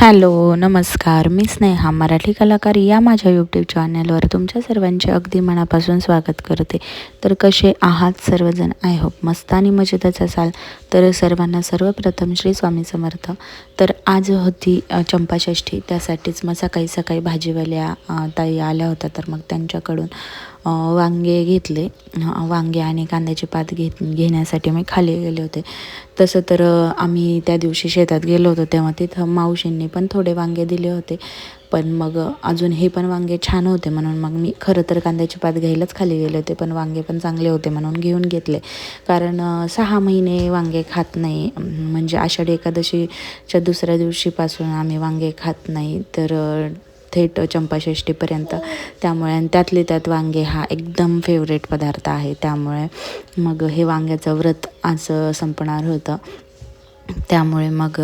Hello नमस्कार. मी स्नेहा मराठी कलाकार या माझ्या यूट्यूब चॅनलवर तुमच्या सर्वांचे अगदी मनापासून स्वागत करते. तर कसे आहात सर्वजण? आय होप मस्त आणि मजेतच असाल. तर सर्वांना सर्वप्रथम श्री स्वामी समर्थ. तर आज होती चंपाषष्ठी. त्यासाठीच मग सकाळी सकाळी भाजीवाल्या ताई आल्या होत्या. तर मग त्यांच्याकडून वांगे घेतले. वांगे आणि कांद्याचे पात घेत घेण्यासाठी मी खाली गेले होते. तसं तर आम्ही त्या दिवशी शेतात गेलो होतो तेव्हा तिथं मावशींनी पण थोडे वांगे दिले होते. पण मग अजून हे पण वांगे छान होते म्हणून मग मी खरं तर कांद्याचे पात घ्यायलाच खाली गेले होते पण वांगे पण चांगले होते म्हणून घेऊन घेतले. कारण सहा महिने वांगे खात नाही. म्हणजे आषाढी एकादशीच्या दुसऱ्या दिवशीपासून आम्ही वांगे खात नाही. तर थेट चंपाषष्ठीपर्यंत. त्यामुळे आणि त्यातले त्यात वांगे हा एकदम फेवरेट पदार्थ आहे. त्यामुळे मग हे वांग्याचं व्रत आज संपणार होतं. त्यामुळे मग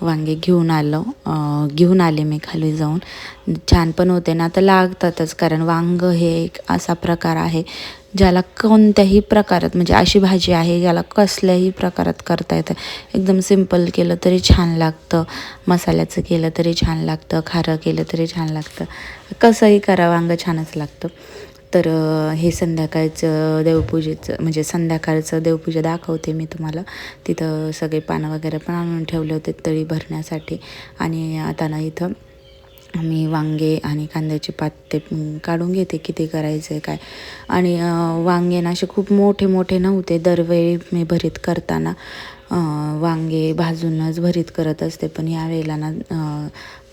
वांगे घेऊन आलो. घेऊन आले मी खाली जाऊन. छान पण होते ना आता लागतातच कारण वांग हे एक असा प्रकार आहे ज्याला कोणत्याही प्रकारात म्हणजे अशी भाजी आहे ज्याला कसल्याही प्रकारात करता येतं. एकदम सिंपल केलं तरी छान लागतं. मसाल्याचं केलं तरी छान लागतं. खारं केलं तरी छान लागतं. कसंही करा वांग छानच लागतं. तर हे संध्याकाळचं देवपूजेचं म्हणजे संध्याकाळचं देवपूजा दाखवते मी तुम्हाला. तिथं सगळे पानं वगैरे पण आणून ठेवले होते तळी भरण्यासाठी. आणि आता ना इथं मी वांगे आणि कांद्याचे पात ते काढून घेते किती करायचं आहे काय. आणि वांगे ना असे खूप मोठे मोठे नव्हते. दरवेळी मी भरीत करताना वांगे भाजूनच भरीत करत असते. पण यावेळेला ना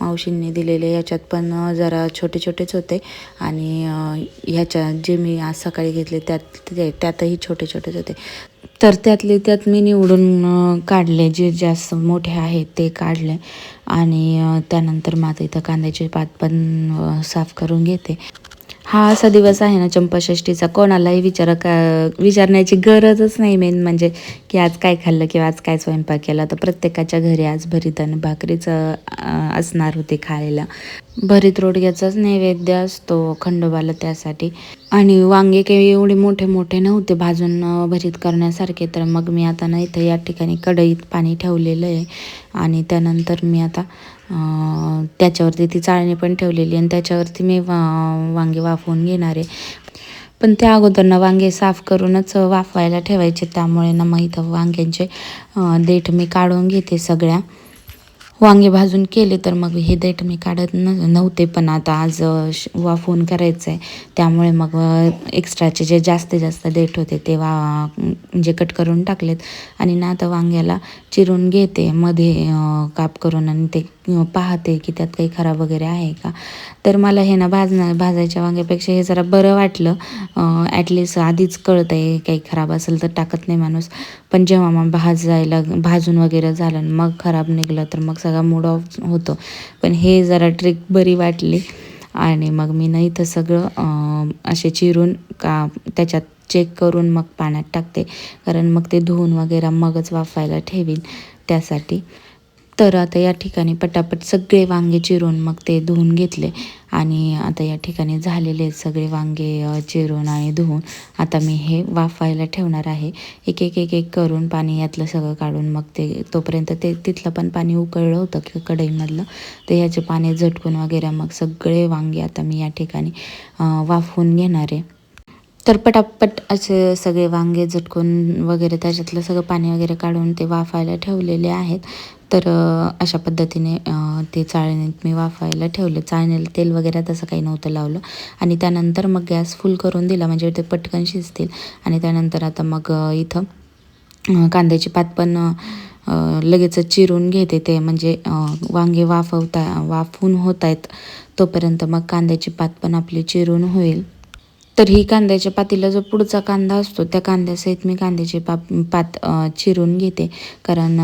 मावशींनी दिलेले याच्यात पण जरा छोटे छोटेच होते. आणि ह्याच्या जे मी आज सकाळी घेतले त्यात ते- त्यातही छोटे छोटेच होते. तर त्यातले त्यात मी निवडून काढले जे जास्त मोठे आहेत ते काढले. आणि त्यानंतर माझं इथं कांद्याचे पात पण साफ करून घेते. हा असा दिवस आहे ना चंपाषष्ठीचा. कोणालाही विचार का विचारण्याची गरजच नाही मेन म्हणजे की आज काय खाल्लं किंवा आज काय स्वयंपाक केला. तर प्रत्येकाच्या घरी आज भरीत आणि भाकरीचं असणार होते खायला. भरीत रोडग्याचाच नैवेद्य असतो खंडोबाला त्यासाठी. आणि वांगे काही एवढे मोठे मोठे नव्हते भाजून भरीत करण्यासारखे. तर मग मी आता ना इथं या ठिकाणी कढईत पाणी ठेवलेलं आहे. आणि त्यानंतर मी आता त्याच्यावरती ती चाळणी पण ठेवलेली आणि त्याच्यावरती मी वा वांगे वाफवून घेणार आहे. पण त्या अगोदर ना वांगे साफ करूनच वाफवायला ठेवायचे त्यामुळे ना मग इथं वांग्यांचे देठ मी काढून घेते सगळ्या. वांगे भाजून केले तर मग हे देठ मी काढत न नव्हते पण आता आज श- वाफवून करायचं आहे त्यामुळे मग एक्स्ट्राचे जे जास्तीत जास्त देठ होते ते वा म्हणजे कट करून टाकलेत. आणि ना आता वांग्याला चिरून घेते मध्ये काप करून आणि ते पाहते की त्यात काही खराब वगैरे आहे का? तर मला हे ना भाजणं भाजायच्या वांग्यापेक्षा हे जरा बरं वाटलं. ॲटलिस्ट आधीच कळतं आहे काही खराब असेल तर टाकत नाही माणूस. पण जेव्हा मग भाजायला भाजून वगैरे झालं आणि मग खराब निघलं तर मग सगळा मूड ऑफ होतो. पण हे जरा ट्रिक बरी वाटली. आणि मग मी ना इथं सगळं असे चिरून का त्याच्यात चेक करून मग पाण्यात टाकते. कारण मग ते धुवून वगैरे मगच वाफायला ठेवीन त्यासाठी. तर आता या ठिकाणी पटापट सगळे वांगे चिरून मग ते धुवून घेतले. आणि आता या ठिकाणी झालेले सगळे वांगे चिरून आणि धुवून आता मी हे वाफायला ठेवणार आहे. एक एक एक एक करून पाणी यातलं सगळं काढून मग ते तोपर्यंत ते तिथलं पण पाणी उकळलं होतं की कढईमधलं. तर ह्याचे पाणी झटकून वगैरे मग सगळे वांगे आता मी या ठिकाणी वाफवून घेणार आहे. तर पटापट असे सगळे वांगे झटकून वगैरे त्याच्यातलं सगळं पाणी वगैरे काढून ते वाफायला ठेवलेले आहेत. तर अशा पद्धतीने ते चाळणीत मी वाफायला ठेवले. चाळणीला तेल वगैरे तसं काही नव्हतं लावलं. आणि त्यानंतर मग गॅस फुल करून दिला. म्हणजे ते पटकन शिजतील. आणि त्यानंतर आता मग इथं कांद्याची पात पण लगेच चिरून घेते ते. म्हणजे वांगे वाफवता वाफून होत आहेत तोपर्यंत मग कांद्याची पात पण आपली चिरून होईल. तर ही कांद्याच्या पातीला जो पुढचा कांदा असतो त्या कांद्यासहित मी कांद्याची पाप पात चिरून घेते. कारण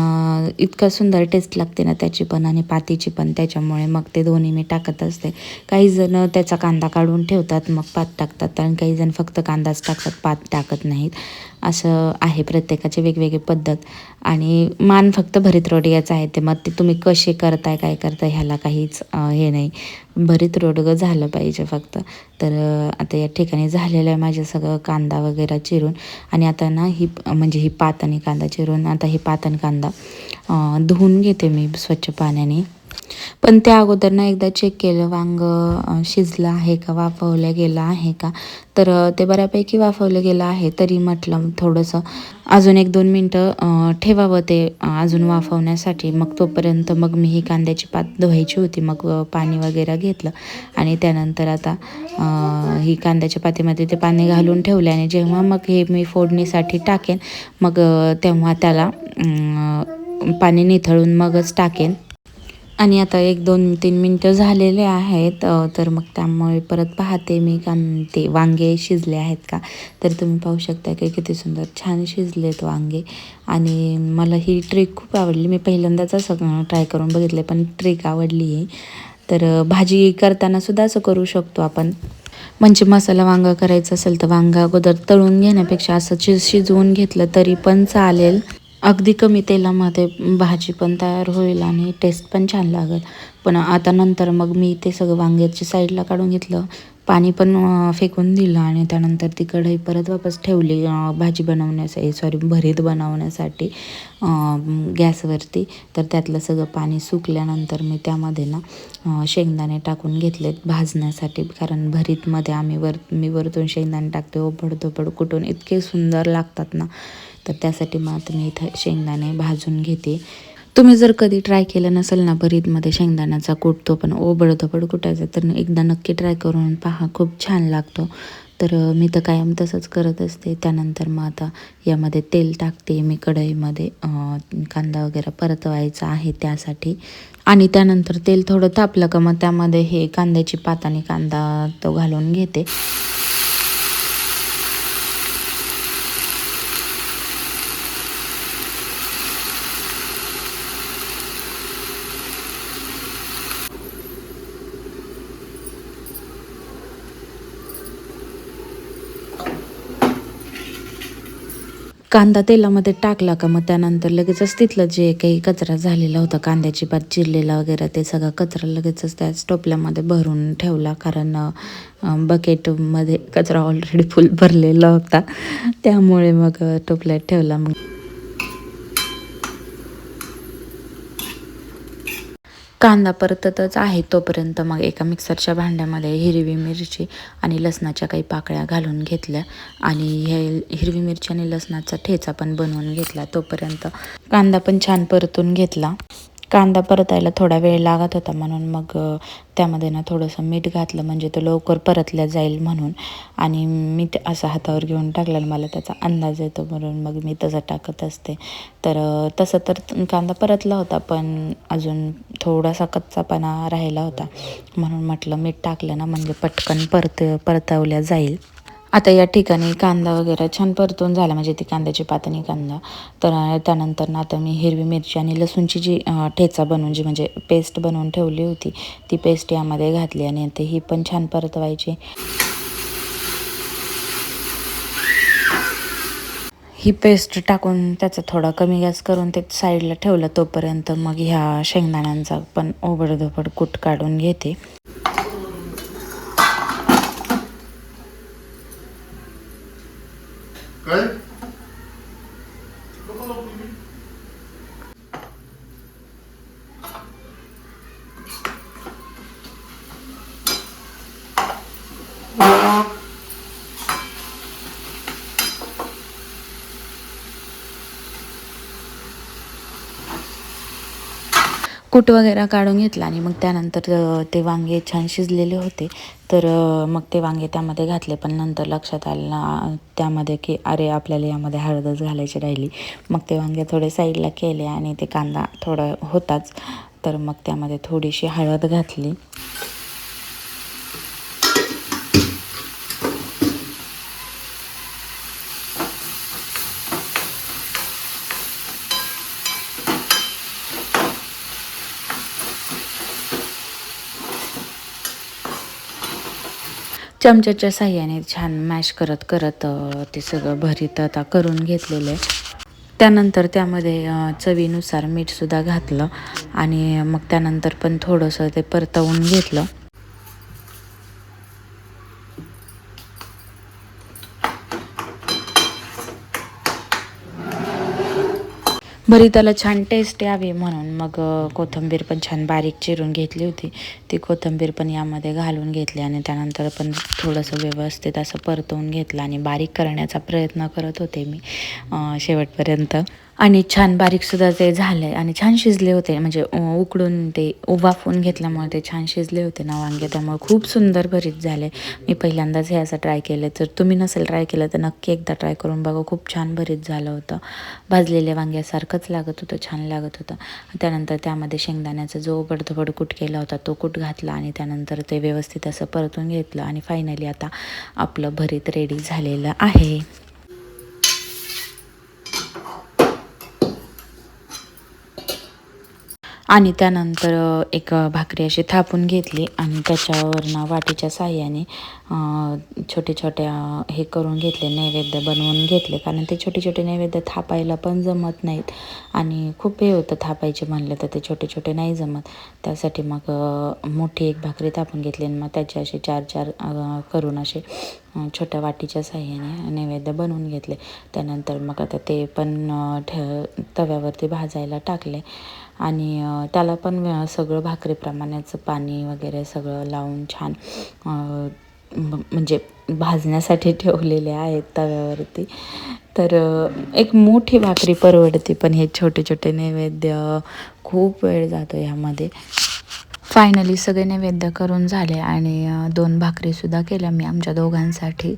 इतका सुंदर टेस्ट लागते ना त्याची पण आणि पातीची पण. त्याच्यामुळे मग ते दोन्ही मी टाकत असते. काही जण त्याचा कांदा काढून ठेवतात मग पात टाकतात. आणि काही जण फक्त कांदाच टाकतात पात टाकत नाहीत. असं आहे प्रत्येकाची वेगवेगळी पद्धत. आणि मान फक्त भरीत रोडग्याचं आहे ते मग ते तुम्ही कसे करताय काय करताय ह्याला काहीच हे नाही. भरीत रोडगं झालं पाहिजे फक्त. तर आता या ठिकाणी झालेलं आहे माझं सगळं कांदा वगैरे चिरून. आणि आता ना ही म्हणजे ही पात कांदा चिरून आता ही पातन कांदा धुवून घेते मी स्वच्छ पाण्याने. पण त्या अगोदर ना एकदा चेक केलं वांग शिजलं आहे का वाफवलं गेलं आहे का? तर ते बऱ्यापैकी वाफवलं गेलं आहे तरी म्हटलं थोडंसं अजून एक दोन मिनटं ठेवावं ते अजून वाफवण्यासाठी. मग तोपर्यंत मग मी ही कांद्याची पात धुवायची होती मग पाणी वगैरे घेतलं. आणि त्यानंतर आता ही कांद्याच्या पातीमध्ये ते पाणी घालून ठेवले आणि जेव्हा मग हे मी फोडणीसाठी टाकेन मग तेव्हा त्याला पाणी निथळून मगच टाकेन. आणि आता एक दोन तीन मिनटं झालेले आहेत तर मग त्यामुळे परत पाहते मी कान ते वांगे शिजले आहेत का? तर तुम्ही पाहू शकता की किती सुंदर छान शिजलेत वांगे. आणि मला ही ट्रिक खूप आवडली. मी पहिल्यांदाच असं ट्राय करून बघितले पण ट्रिक आवडली आहे तर भाजी करताना सुद्धा असं करू शकतो आपण. म्हणजे मसाला वांगा करायचं असेल तर वांगा अगोदर तळून घेण्यापेक्षा असं शि शिजवून घेतलं तरी पण चालेल. अगदी कमी तेलामध्ये भाजी पण तयार होईल आणि टेस्ट पण छान लागेल. पण आता नंतर मग मी ते सगळं वांग्याची साईडला काढून घेतलं. पाणी पण फेकून दिलं आणि त्यानंतर ती कढई परत वापस ठेवली भाजी बनवण्यासाठी सॉरी भरीत बनवण्यासाठी गॅसवरती. तर त्यातलं सगळं पाणी सुकल्यानंतर मी त्यामध्ये ना शेंगदाणे टाकून घेतलेत भाजण्यासाठी. कारण भरीतमध्ये आम्ही वर मी वरतून शेंगदाणे टाकते ओपड कुठून इतके सुंदर लागतात ना. तर त्यासाठी मग आता मी इथं शेंगदाणे भाजून घेते. तुम्ही जर कधी ट्राय केलं नसेल ना भरीतमध्ये शेंगदाण्याचा कुटतो पण ओबडधोबड कुटायचा तर एकदा नक्की ट्राय करून पहा खूप छान लागतो. तर मी तर कायम तसंच करत असते. त्यानंतर मग आता यामध्ये तेल टाकते मी कढईमध्ये. कांदा वगैरे परतवायचा आहे त्यासाठी. आणि त्यानंतर तेल थोडं तापलं का मग त्यामध्ये हे कांद्याची पात आणि कांदा तो घालून घेते. कांदा तेलामध्ये टाकला का मग त्यानंतर लगेचच तिथलं जे काही कचरा झालेला होता कांद्याची पात चिरलेला वगैरे ते सगळा कचरा लगेचच त्या टोपल्यामध्ये भरून ठेवला. कारण बकेटमध्ये कचरा ऑलरेडी फुल भरलेला होता. त्यामुळे मग टोपल्यात ठेवला. मग कांदा परततच आहे तोपर्यंत मग एका मिक्सरच्या भांड्यामध्ये हिरवी मिरची आणि लसणाच्या काही पाकळ्या घालून घेतल्या. आणि हे हिरवी मिरची आणि लसणाचा ठेचा पण बनवून घेतला. तोपर्यंत कांदा पण छान परतून घेतला. कांदा परतायला थोडा वेळ लागत होता म्हणून मग त्यामध्ये ना थोडंसं मीठ घातलं म्हणजे तो लवकर परतल्या जाईल म्हणून. आणि मीठ असं हातावर घेऊन टाकलं मला त्याचा अंदाज येतो म्हणून मग मी तसं टाकत असते. तर तसं तर कांदा परतला होता पण अजून थोडासा कच्चापणा राहिला होता. म्हणून म्हटलं मीठ टाकलं ना म्हणजे पटकन परत परतवल्या जाईल. आता या ठिकाणी कांदा वगैरे छान परतून झाला म्हणजे ती कांद्याची पातणी कांदा. तर त्यानंतर ना आता मी हिरवी मिरची आणि लसूणची जी ठेचा बनवून जी म्हणजे पेस्ट बनवून ठेवली होती ती पेस्ट यामध्ये घातली आणि ते ही पण छान परतवायची. ही पेस्ट टाकून त्याचा थोडा कमी गॅस करून ते साईडला ठेवलं तोपर्यंत मग ह्या शेंगदाण्यांचा पण ओबडधोबड कूट काढून घेते. काय कूट वगैरे काढून घेतला आणि मग त्यानंतर ते वांगे छान शिजलेले होते. तर मग ते वांगे त्यामध्ये घातले पण नंतर लक्षात आलं ना त्यामध्ये की अरे आपल्याला यामध्ये हळदच घालायची राहिली. मग ते वांगे थोडे साईडला केले आणि ते कांदा थोडा होताच. तर मग त्यामध्ये थोडीशी हळद घातली. चमच्याच्या साह्याने छान मॅश करत करत ते सगळं भरीत आता करून घेतलेलं आहे. त्यानंतर त्यामध्ये चवीनुसार मीठसुद्धा घातलं आणि मग त्यानंतर पण थोडंसं ते परतवून घेतलं. भरीताला छान टेस्ट यावी म्हणून मग कोथंबीर कोथिंबीर पण छान बारीक चिरून घेतली होती. ती कोथिंबीर पण यामध्ये घालून घेतली आणि त्यानंतर पण थोडंसं व्यवस्थित असं परतवून घेतलं आणि बारीक करण्याचा प्रयत्न करत होते मी शेवटपर्यंत. आणि छान बारीकसुद्धा ते झाले आणि छान शिजले होते. म्हणजे उकडून ते वाफवून घेतल्यामुळे ते छान शिजले होते ना वांगे. त्यामुळे खूप सुंदर भरीत झाले मी पहिल्यांदाच हे असं ट्राय केलं तर तुम्ही नसेल ट्राय केलं तर नक्की एकदा ट्राय करून बघा. खूप छान भरीत झालं होतं. भाजलेल्या वांग्यासारखंच लागत होतं. छान लागत होतं. त्यानंतर त्यामध्ये शेंगदाण्याचा जो बडधबड कूट केला होता तो कूट घातला आणि त्यानंतर ते व्यवस्थित असं परतून घेतलं. आणि फायनली आता आपलं भरीत रेडी झालेलं आहे. आणि त्यानंतर एक भाकरी अशी थापून घेतली आणि त्याच्यावरनं वाटीच्या साह्याने छोटे छोट्या हे करून घेतले नैवेद्य बनवून घेतले. कारण ते छोटे छोटे नैवेद्य थापायला पण जमत नाहीत. आणि खूप हे होतं थापायचे म्हणलं तर ते छोटे छोटे नाही जमत. त्यासाठी मग मोठी एक भाकरी थापून घेतली आणि मग त्याचे असे चार चार करून असे छोट्या वाटीच्या साह्याने नैवेद्य बनवून घेतले. त्यानंतर मग आता ते पण ठे तव्यावरती भाजायला टाकले. आणि त्याला पण सगळं भाकरीप्रमाणेच पाणी वगैरे सगळं लावून छान म्हणजे भाजण्यासाठी ठेवलेले आहेत तव्यावरती. तर एक मोठी भाकरी परवडते पण हे छोटे छोटे नैवेद्य खूप वेळ जातो ह्यामध्ये फायनली सगळे नैवेद्य करून झाले आणि दोन भाकरीसुद्धा केल्या मी आमच्या दोघांसाठी.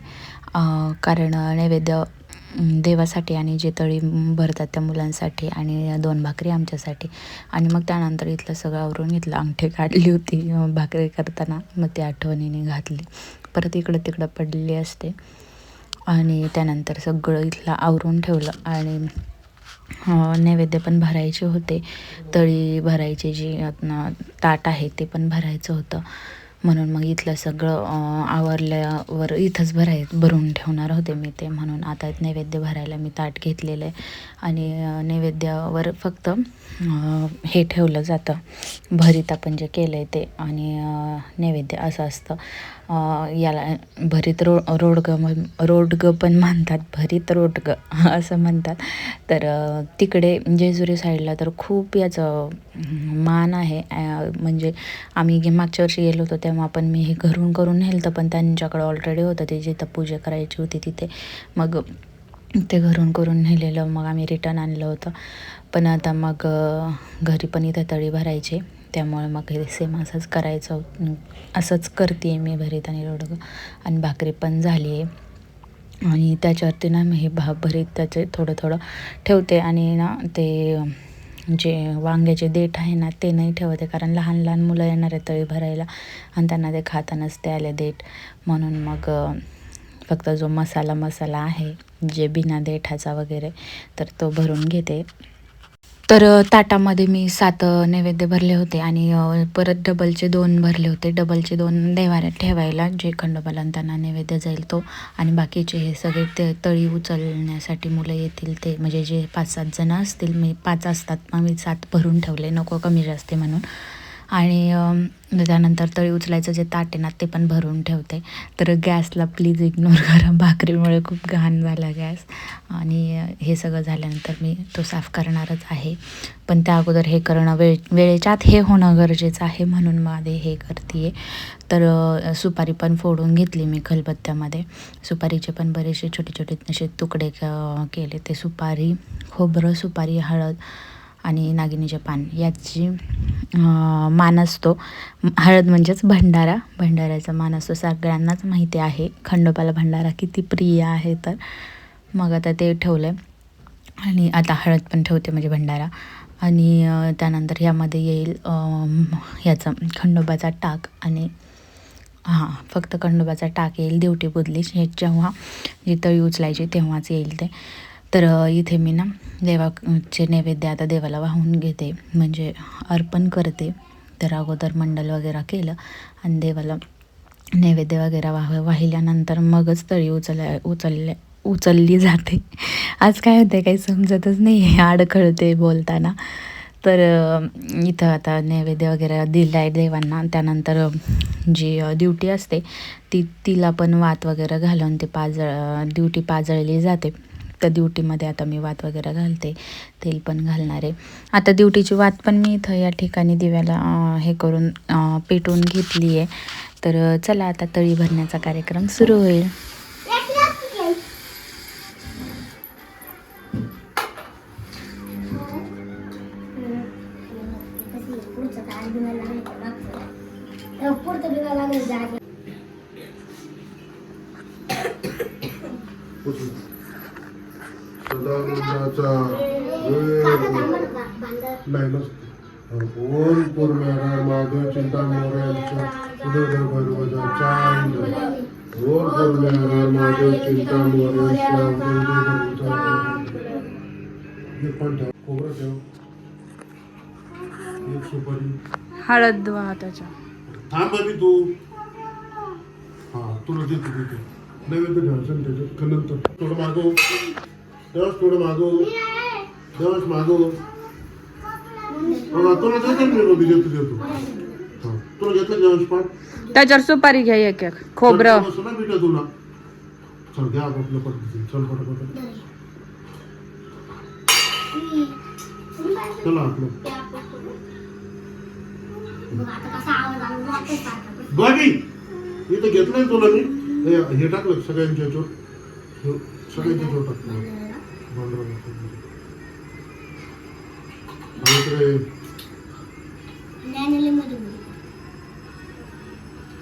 कारण नैवेद्य देवासाठी आणि जे तळी भरतात त्या मुलांसाठी आणि दोन भाकरी आमच्यासाठी. आणि मग त्यानंतर इथलं सगळं आवरून घेतलं अंगठी काढली होती भाकरी करताना. मग ती आठवणीने घातली. परत इकडं तिकडं पडलेली असते. आणि त्यानंतर सगळं इथलं आवरून ठेवलं. आणि नैवेद्य पण भरायचे होते. तळी भरायचे जी ताट आहे ते पण भरायचं होतं. म्हणून मग इथलं सगळं आवरल्यावर इथंच भराय भरून ठेवणार होते मी ते. म्हणून आता नैवेद्य भरायला मी ताट घेतलेलं आहे. आणि नैवेद्यावर फक्त हे ठेवलं जातं. भरीत आपण जे केलं आहे ते. आणि नैवेद्य असं असतं. याला भरीत रो रोडगं म्हण रोडगं पण म्हणतात भरीत रोडगं असं म्हणतात. तर तिकडे जेजुरी साईडला तर खूप याचं मान आहे. म्हणजे आम्ही मागच्या वर्षी गेलो होतो तेव्हा पण मी हे घरून करून नेलं पण त्यांच्याकडं ऑलरेडी होतं. ते जिथं पूजा करायची होती तिथे. मग ते घरून करून नेलेलं. मग आम्ही रिटर्न आणलं होतं. पण आता मग घरी पण इथं तळी भरायचे. त्यामुळे मग हे सेम असंच करायचं. असंच करते आहे मी भरीत आणि रोडगं आणि भाकरी पण झाली आहे आणि त्याच्यावरती ना मी हे भा भरीत त्याचे थोडं थोडं ठेवते. आणि ना ते जे वांग्याचे देठ आहे ना ते नाही ठेवते. कारण लहान लहान मुलं येणार आहे तळी भरायला. आणि त्यांना ते खाता नसते आले देठ. म्हणून मग फक्त जो मसाला मसाला आहे जे बिना देठाचा वगैरे तर तो भरून घेते. तर ताटामध्ये मी सात नैवेद्य भरले होते आणि परत डबलचे दोन भरले होते. डबलचे दोन देवाऱ्यात ठेवायला जे खंडोबाला त्यांना नैवेद्य जाईल तो आणि बाकीचे हे सगळे ते तळी उचलण्यासाठी मुलं येतील ते म्हणजे जे पाच सात जणं असतील मी पाच असतात मग मी सात भरून ठेवले. नको कमी जास्ती म्हणून. आणि त्यानंतर तळी उचलायचं जे ताट आहे ना ते पण भरून ठेवते. तर गॅसला प्लीज इग्नोर करा. भाकरीमुळे खूप घाण झाला गॅस. आणि हे सगळं झाल्यानंतर मी तो साफ करणारच आहे. पण त्या अगोदर हे करणं वेळ वेळेच्या हे होणं गरजेचं आहे म्हणून मध्ये हे करते तर सुपारी पण फोडून घेतली मी खलबत्त्यामध्ये. सुपारीचे पण बरेचसे छोटे छोटे असे तुकडे केले. ते सुपारी खोबरं सुपारी हळद आणि नागिनीचे पान याची मान असतो. हळद म्हणजेच भंडारा. भंडाऱ्याचा मान असतो. सगळ्यांनाच माहिती आहे. खंडोबाला भंडारा किती प्रिय आहे तर. मग आता ते ठेवलं आहे आणि आता हळद पण ठेवते म्हणजे भंडारा. आणि त्यानंतर ह्यामध्ये येईल अं, ह्याचा खंडोबाचा टाक आणि हां फक्त खंडोबाचा टाक येईल. देवटी बुदली हे जेव्हा जी तळी उचलायची तेव्हाच येईल ते. तर इथे मी ना देवाचे नैवेद्य आता देवाला वाहून घेते. म्हणजे अर्पण करते. तर अगोदर मंडल वगैरे केलं आणि देवाला नैवेद्य वगैरे वाह वाहिल्यानंतर मगच तळी उचल उचलल्या उचलली जाते. आज काय होते काही समजतच नाही आहे अडखळते बोलताना. तर इथं आता नैवेद्य वगैरे दिलं आहे देवांना. त्यानंतर जी ड्युटी असते ती तिला पण वात वगैरे घालून ती पाजळ ड्युटी पाजळली जाते. त्या ड्युटीमध्ये आता मी वात वगैरे घालते तेल पण घालणार आहे आता ड्युटीची वात पण मी इथं या ठिकाणी दिव्याला हे करून अं, पेटवून घेतली आहे तर चला आता तळी भरण्याचा कार्यक्रम सुरू होईल सदानंदाचा वेळ. नाही नसते. ओम चिंता मोऱ्यांचा उदय चांद ओम चिंता उदय हळद त्याच्या. थांब आधी तू. हा तुला देतो नैवेद्य ना त्याच्यात नंतर? थोडं मागव. देवास थोडं मागव. देवास मागव. बघा तुला देतो मी रोबी देतो देतो. हा तुला घेतलं जेवण पण त्याच्यावर सुपारी घ्या एक एक खोबरं. ना पिठा तुला चल घ्या चल पटापट. चला आपलं. बाकी इथं घेतलंय तुला मी. हे हे टाकलं सगळ्यांच्या याच्यावर. हे सगळ्यांच्या याच्यावर टाकलं. भांडवल टाकलं. आणि इकडे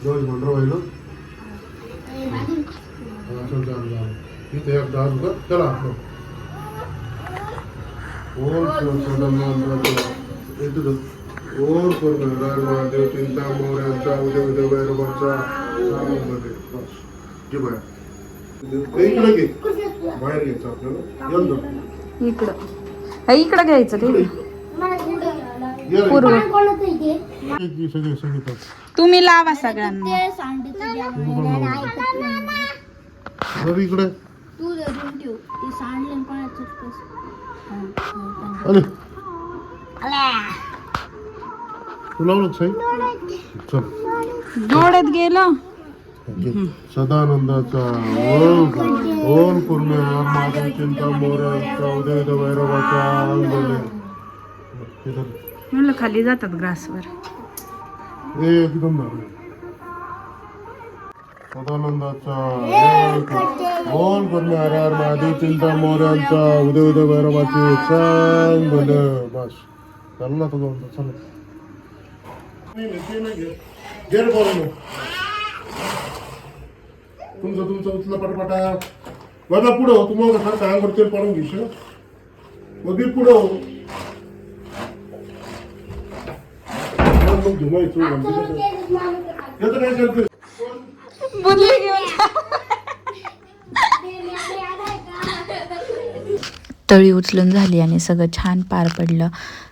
दोन भांडवल आहे ना हा, चल, चल, चल. इथे एक डाळ होता चला आपलं ओम बाहेर घ्यायचं आपल्याला. इकडं. हे इकडं घ्यायचं? ये रे. पूर्व. एक सगळे सगळे तुम्ही लावा सगळ्यांना. इकडे तू ते अरे. तू लावलं साई चल. डोळ्यात गेलं. सदानंदाचा ओम ओम पूर्ण महादेव चिंता मोऱ्यांचा उदय भैरवाचा. म्हणलं खाली जातात ग्रासवर ए एकदम. सदानंदाचा ओम पूर्ण हर हर महादेव चिंता मोऱ्यांचा उदय उदय भैरवाचे भले बस चल ना तुझं चल. तुमचं तुमचं उचला पटपटा. माझा पुढं हो, तुम्हाला सारखं अंगावर तेल पाडून घेशील मग मी पुढं. हो. मग धुमायचं म्हणते येतं काय करते तळी उचलून झाली आणि सगळं छान पार पडलं.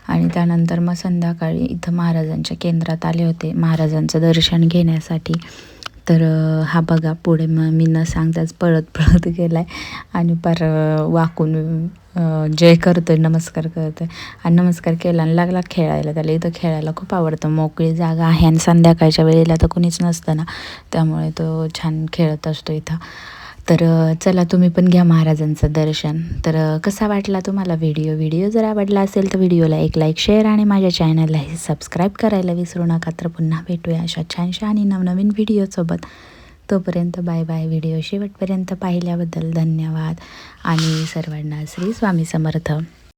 आणि त्यानंतर मग संध्याकाळी इथं महाराजांच्या केंद्रात आले होते महाराजांचं दर्शन घेण्यासाठी. तर हा बघा पुढे मग मी न सांगताच पळत पळत गेला आहे आणि पर वाकून जय करतो आहे नमस्कार करतो आहे आणि नमस्कार केला आणि लागला खेळायला. त्याला इथं खेळायला खूप आवडतं. मोकळी जागा आहे आणि संध्याकाळच्या वेळेला तर कुणीच नसतं ना. त्यामुळे तो छान खेळत असतो इथं. तर चला तुम्ही पण घ्या महाराजांचं दर्शन. तर कसा वाटला तुम्हाला व्हिडिओ? व्हिडिओ जर आवडला असेल तर व्हिडिओला एक लाईक शेअर आणि माझ्या चॅनललाही सबस्क्राईब करायला विसरू नका. तर पुन्हा भेटूया अशा छानशा आणि नवनवीन व्हिडिओसोबत तोपर्यंत बाय बाय व्हिडिओ शेवटपर्यंत पाहिल्याबद्दल धन्यवाद. आणि सर्वांना श्री स्वामी समर्थ.